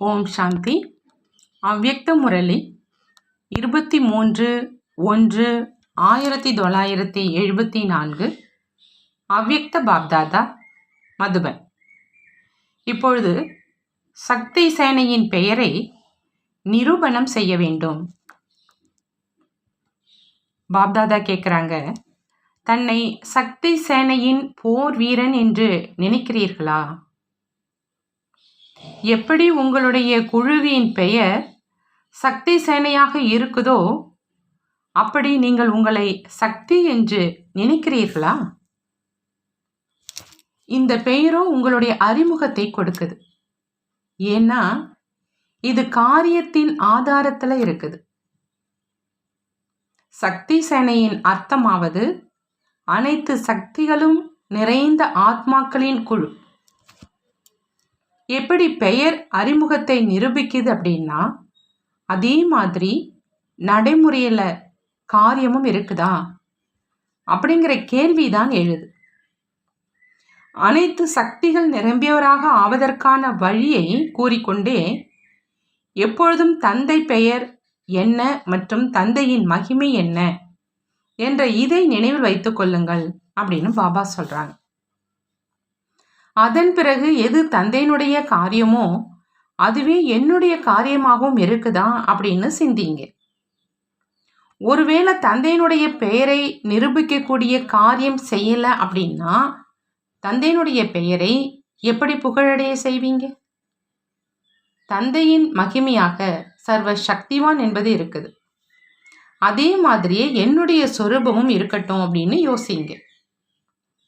ஓம் சாந்தி. அவ்யக்த முரளி. இருபத்தி மூன்று ஒன்று ஆயிரத்தி தொள்ளாயிரத்தி எழுபத்தி நான்கு அவ்யக்த பாப்தாதா மதுபன். இப்பொழுது சக்தி சேனையின் பெயரை நிரூபணம் செய்ய வேண்டும். பாப்தாதா கேட்குறாங்க தன்னை சக்தி சேனையின் போர் வீரன் என்று நினைக்கிறீர்களா? எப்படி உங்களுடைய குழுவின் பெயர் சக்தி சேனையாக இருக்குதோ அப்படி நீங்கள் உங்களை சக்தி என்று நினைக்கிறீர்களா? இந்த பெயரும் உங்களுடைய அறிமுகத்தை கொடுக்குது. ஏன்னா இது காரியத்தின் ஆதாரத்தில் இருக்குது. சக்தி சேனையின் அர்த்தமாவது அனைத்து சக்திகளும் நிறைந்த ஆத்மாக்களின் குழு. எப்படி பெயர் அறிமுகத்தை நிரூபிக்குது அப்படின்னா அதே மாதிரி நடைமுறையில் காரியமும் இருக்குதா? அப்படிங்கிற கேள்விதான் எழுது. அனைத்து சக்திகள் நிரம்பியவராக ஆவதற்கான வழியை கூறிக்கொண்டே எப்பொழுதும் தந்தை பெயர் என்ன மற்றும் தந்தையின் மகிமை என்ன என்ற இதை நினைவில் வைத்துக் கொள்ளுங்கள் அப்படின்னு பாபா சொல்கிறாங்க அதன் பிறகு எது தந்தையினுடைய காரியமோ அதுவே என்னுடைய காரியமாகவும் இருக்குதா அப்படின்னு சிந்திங்க. ஒருவேளை தந்தையினுடைய பெயரை நிரூபிக்கக்கூடிய காரியம் செய்யலை அப்படின்னா தந்தையினுடைய பெயரை எப்படி புகழடைய செய்வீங்க? தந்தையின் மகிமையாக சர்வ சக்திவான் என்பது இருக்குது. அதே மாதிரியே என்னுடைய சொரூபமும் இருக்கட்டும் அப்படின்னு யோசிங்க.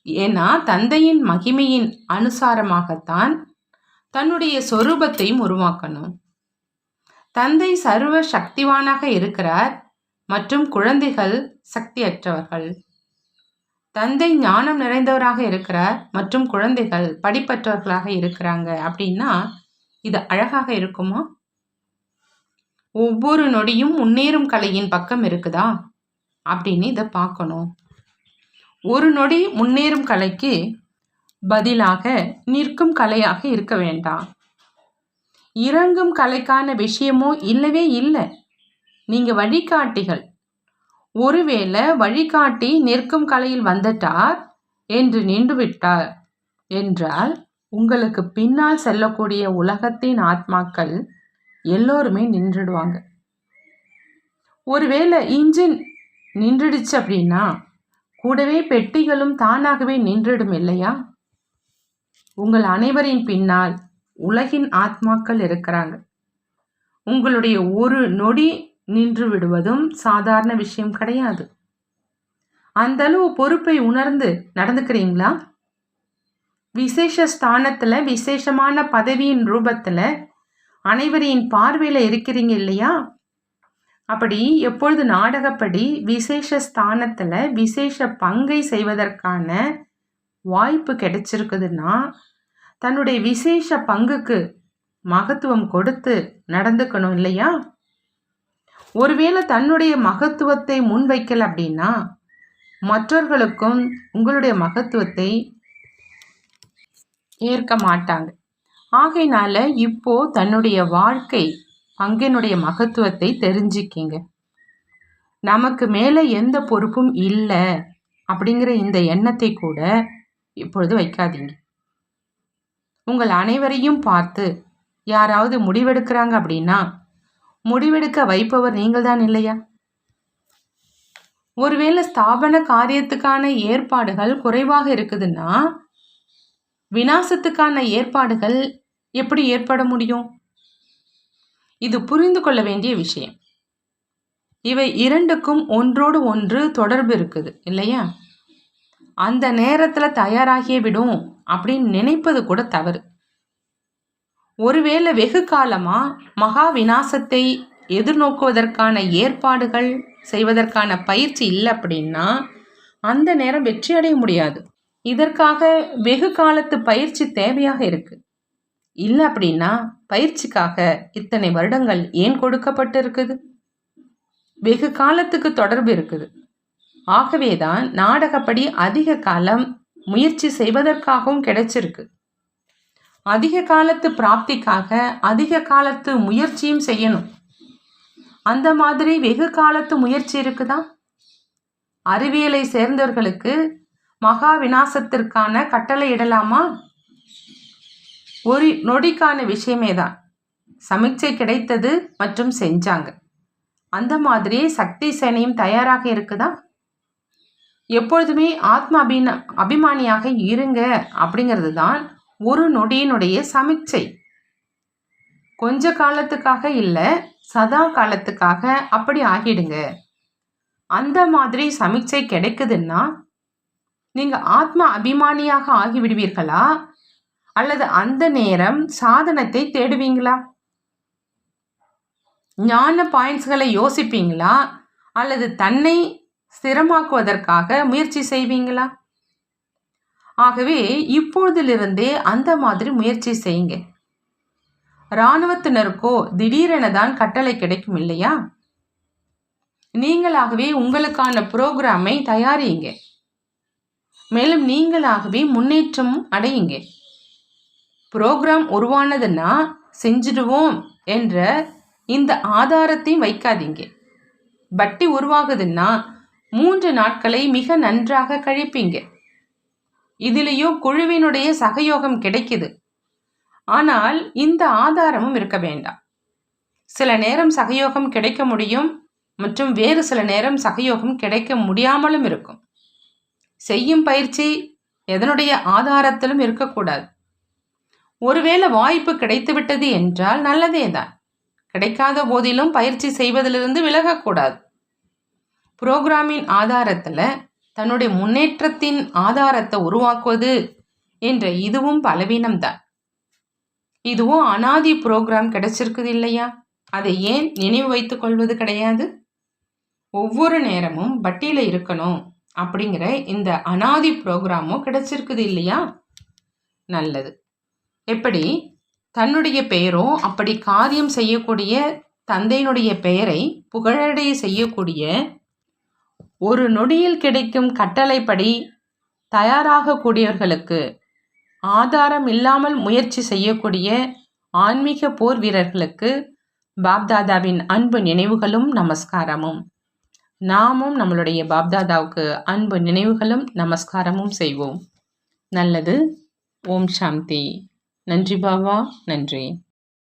ஏன்னா தந்தையின் மகிமையின் அனுசாரமாகத்தான் தன்னுடைய சொரூபத்தையும் உருவாக்கணும். தந்தை சர்வ சக்திவானாக இருக்கிறார் மற்றும் குழந்தைகள் சக்தியற்றவர்கள். தந்தை ஞானம் நிறைந்தவராக இருக்கிறார் மற்றும் குழந்தைகள் படிப்பற்றவர்களாக இருக்கிறாங்க அப்படின்னா இது அழகாக இருக்குமா? ஒவ்வொரு நொடியும் முன்னேறும் கலையின் பக்கம் இருக்குதா? அப்படின்னு இதை பார்க்கணும். ஒரு நொடி முன்னேறும் கலைக்கு பதிலாக நிற்கும் கலையாக இருக்க வேண்டாம் இறங்கும் கலைக்கான விஷயமோ இல்லவே இல்லை. நீங்கள் வழிகாட்டிகள். ஒருவேளை வழிகாட்டி நிற்கும் கலையில் வந்துட்டார் என்று நின்றுவிட்டார் என்றால் உங்களுக்கு பின்னால் செல்லக்கூடிய உலகத்தின் ஆத்மாக்கள் எல்லோருமே நின்றுடுவாங்க. ஒருவேளை இன்ஜின் நின்றுடுச்சு அப்படின்னா கூடவே பெட்டிகளும் தானாகவே நின்றிடும் இல்லையா? உங்கள் அனைவரின் பின்னால் உலகின் ஆத்மாக்கள் இருக்கிறாங்க உங்களுடைய ஒரு நொடி நின்று விடுவதும் சாதாரண விஷயம் கிடையாது. அந்த அளவு பொறுப்பை உணர்ந்து நடந்துக்கிறீங்களா? விசேஷ ஸ்தானத்தில் விசேஷமான பதவியின் ரூபத்தில் அனைவரின் பார்வையில் இருக்கிறீங்க இல்லையா? அப்படி எப்பொழுது நாடகப்படி விசேஷ ஸ்தானத்தில் விசேஷ பங்கை செய்வதற்கான வாய்ப்பு கிடைச்சிருக்குதுன்னா தன்னுடைய விசேஷ பங்குக்கு மகத்துவம் கொடுத்து நடந்துக்கணும் இல்லையா? ஒருவேளை தன்னுடைய மகத்துவத்தை முன்வைக்கல அப்படின்னா மற்றவர்களுக்கும் உங்களுடைய மகத்துவத்தை ஏற்க மாட்டாங்க. ஆகையினால இப்போ தன்னுடைய வாழ்க்கை பங்கினுடைய மகத்துவத்தை தெரிஞ்சுக்கிங்க. நமக்கு மேலே எந்த பொறுப்பும் இல்லை அப்படிங்கிற இந்த எண்ணத்தை கூட இப்பொழுது வைக்காதீங்க. உங்கள் அனைவரையும் பார்த்து யாராவது முடிவெடுக்கிறாங்க அப்படின்னா முடிவெடுக்க வைப்பவர் நீங்கள் தான் இல்லையா? ஒருவேளை ஸ்தாபன காரியத்துக்கான ஏற்பாடுகள் குறைவாக இருக்குதுன்னா வினாசத்துக்கான ஏற்பாடுகள் எப்படி ஏற்பட முடியும்? இது புரிந்து கொள்ள வேண்டிய விஷயம். இவை இரண்டுக்கும் ஒன்றோடு ஒன்று தொடர்பு இருக்குது இல்லையா? அந்த நேரத்தில் தயாராகியே விடும் அப்படின்னு நினைப்பது கூட தவறு. ஒருவேளை வெகு காலமாக மகா விநாசத்தை எதிர்நோக்குவதற்கான ஏற்பாடுகள் செய்வதற்கான பயிற்சி இல்லை அப்படின்னா அந்த நேரம் வெற்றி அடைய முடியாது. இதற்காக வெகு காலத்து பயிற்சி தேவையாக இருக்குது இல்லை அப்படின்னா பயிற்சிக்காக இத்தனை வருடங்கள் ஏன் கொடுக்கப்பட்டு இருக்குது வெகு காலத்துக்கு தொடர்பு இருக்குது. ஆகவே தான் நாடகப்படி அதிக காலம் முயற்சி செய்வதற்காகவும் கிடைச்சிருக்கு. அதிக காலத்து பிராப்திக்காக அதிக காலத்து முயற்சியும் செய்யணும். அந்த மாதிரி வெகு காலத்து முயற்சி இருக்குதா? அறிவியலை சேர்ந்தவர்களுக்கு மகா விநாசத்திற்கான கட்டளை இடலாமா? ஒரு நொடிக்கான விஷயமே தான் சமீட்சை கிடைத்தது மற்றும் செஞ்சாங்க. அந்த மாதிரி சக்தி சேனையும் தயாராக இருக்குதா? எப்பொழுதுமே ஆத்ம அபின அபிமானியாக இருங்க அப்படிங்கிறது தான் ஒரு நொடியினுடைய சமீட்சை கொஞ்ச காலத்துக்காக இல்லை சதா காலத்துக்காக அப்படி ஆகிடுங்க. அந்த மாதிரி சமீட்சை கிடைக்குதுன்னா நீங்கள் ஆத்ம அபிமானியாக ஆகிவிடுவீர்களா? அல்லது அந்த நேரம் சாதனத்தை தேடுவீங்களா? ஞான பாயிண்ட்ஸ்களை யோசிப்பீங்களா? அல்லது தன்னை ஸ்திரமாக்குவதற்காக முயற்சி செய்வீங்களா? ஆகவே இப்பொழுதிலிருந்தே அந்த மாதிரி முயற்சி செய்யுங்க. இராணுவத்தினருக்கோ திடீரென தான் கட்டளை கிடைக்கும் இல்லையா? நீங்களாகவே உங்களுக்கான புரோகிராமை தயாரியுங்க. மேலும் நீங்களாகவே முன்னேற்றம் அடையுங்க. ப்ரோக்ராம் உருவானதுன்னா செஞ்சிடுவோம் என்ற இந்த ஆதாரத்தையும் வைக்காதீங்க. பட்டி உருவாகுதுன்னா மூன்று நாட்களை மிக நன்றாக கழிப்பீங்க. இதுலேயோ குழுவினுடைய சகயோகம் கிடைக்குது. ஆனால் இந்த ஆதாரமும் இருக்க வேண்டாம். சில நேரம் சகயோகம் கிடைக்க முடியும் மற்றும் வேறு சில நேரம் சகயோகம் கிடைக்க முடியாமலும் இருக்கும். செய்யும் பயிற்சி எதனுடைய ஆதாரத்திலும் இருக்கக்கூடாது. ஒருவேளை வாய்ப்பு கிடைத்துவிட்டது என்றால் நல்லதேதான். கிடைக்காத போதிலும் பயிற்சி செய்வதிலிருந்து விலகக்கூடாது. புரோகிராமின் ஆதாரத்தில் தன்னுடைய முன்னேற்றத்தின் ஆதாரத்தை உருவாக்குவது என்ற இதுவும் பலவீனம்தான். இதுவும் அனாதி புரோகிராம் கிடைச்சிருக்குது இல்லையா? அதை ஏன் நினைவு வைத்துக் கொள்வது கிடையாது? ஒவ்வொரு நேரமும் பட்டியில் இருக்கணும் அப்படிங்கிற இந்த அனாதி ப்ரோக்ராமும் கிடைச்சிருக்குது இல்லையா? நல்லது. எப்படி? தன்னுடைய பெயரும் அப்படி காரியம் செய்யக்கூடிய தந்தையினுடைய பெயரை புகழடைய செய்யக்கூடிய ஒரு நொடியில் கிடைக்கும் கட்டளைப்படி தயாராகக்கூடியவர்களுக்கு ஆதாரம் இல்லாமல் முயற்சி செய்யக்கூடிய ஆன்மீக போர் வீரர்களுக்கு பாப்தாதாவின் அன்பு நினைவுகளும் நமஸ்காரமும். நாமும் நம்மளுடைய பாப்தாதாவுக்கு அன்பு நினைவுகளும் நமஸ்காரமும் செய்வோம். நல்லது. ஓம் சாந்தி. நன்றி பாபா நன்றி.